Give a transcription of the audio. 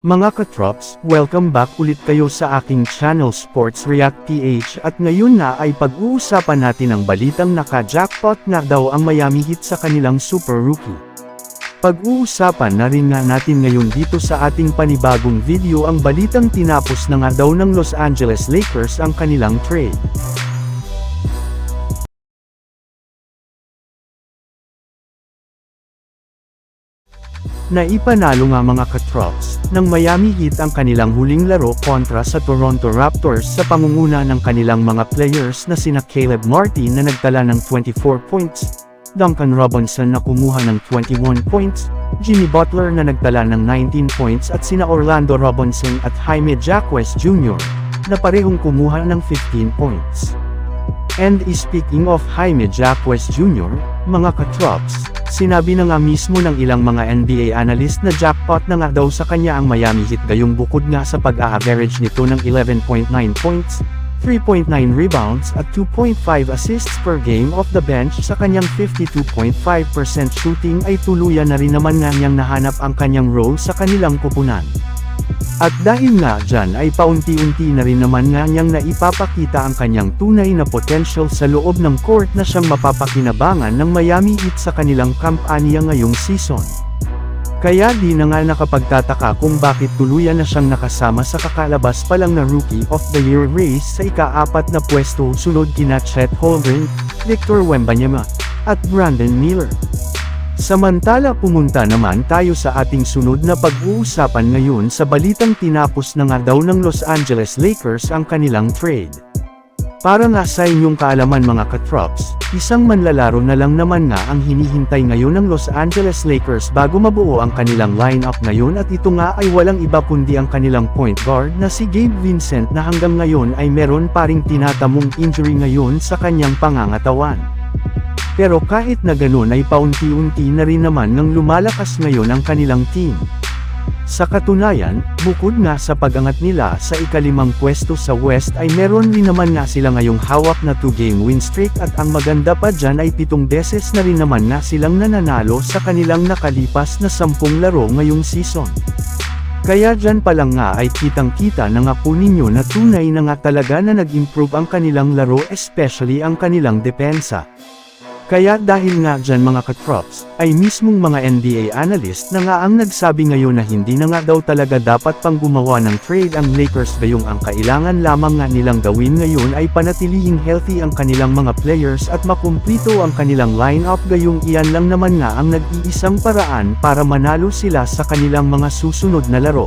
Mga katrops, welcome back ulit kayo sa aking channel Sports React PH at ngayon na ay pag-uusapan natin ang balitang naka-jackpot na daw ang Miami Heat sa kanilang super rookie. Pag-uusapan na rin nga natin ngayon dito sa ating panibagong video ang balitang tinapos na nga daw ng Los Angeles Lakers ang kanilang trade. Naipanalo nga mga katrops, ng Miami Heat ang kanilang huling laro kontra sa Toronto Raptors sa pangunguna ng kanilang mga players na sina Caleb Martin na nagtala ng 24 points, Duncan Robinson na kumuha ng 21 points, Jimmy Butler na nagtala ng 19 points at sina Orlando Robinson at Jaime Jaquez Jr. na parehong kumuha ng 15 points. And speaking of Jaime Jaquez Jr., mga katrops, sinabi na nga mismo ng ilang mga NBA analyst na jackpot na nga daw sa kanya ang Miami Heat gayong bukod nga sa pag-a-average nito ng 11.9 points, 3.9 rebounds at 2.5 assists per game off the bench sa kanyang 52.5% shooting ay tuluyan na rin naman nga niyang nahanap ang kanyang role sa kanilang kupunan. At dahil nga dyan ay paunti-unti na rin naman nga niyang naipapakita ang kanyang tunay na potential sa loob ng court na siyang mapapakinabangan ng Miami Heat sa kanilang kampanya ngayong season. Kaya di na nga nakapagtataka kung bakit tuluyan na siyang nakasama sa kakalabas pa lang na Rookie of the Year race sa ika-apat na pwesto sunod kina Chet Holmgren, Victor Wembanyama, at Brandon Miller. Samantala pumunta naman tayo sa ating sunod na pag-uusapan ngayon sa balitang tinapos na nga daw ng Los Angeles Lakers ang kanilang trade. Para nga sa inyong kaalaman mga katrops, isang manlalaro na lang naman nga ang hinihintay ngayon ng Los Angeles Lakers bago mabuo ang kanilang lineup ngayon at ito nga ay walang iba kundi ang kanilang point guard na si Gabe Vincent na hanggang ngayon ay meron pa ring tinatamong injury ngayon sa kanyang pangangatawan. Pero kahit na ganun ay paunti-unti na rin naman ngang lumalakas ngayon ang kanilang team. Sa katunayan, bukod nga sa pag-angat nila sa ikalimang pwesto sa West ay meron rin naman nga sila ngayong hawak na 2-game win streak at ang maganda pa dyan ay pitong beses na rin naman nga silang nananalo sa kanilang nakalipas na sampung laro ngayong season. Kaya dyan pa lang nga ay kitang-kita na nga po ninyo na tunay na nga talaga na nag-improve ang kanilang laro especially ang kanilang depensa. Kaya dahil nga dyan mga katrops, ay mismong mga NBA analyst na nga ang nagsabi ngayon na hindi na nga daw talaga dapat pang gumawa ng trade ang Lakers gayong ang kailangan lamang nga nilang gawin ngayon ay panatilihing healthy ang kanilang mga players at makumplito ang kanilang lineup gayong iyan lang naman nga ang nag-iisang paraan para manalo sila sa kanilang mga susunod na laro.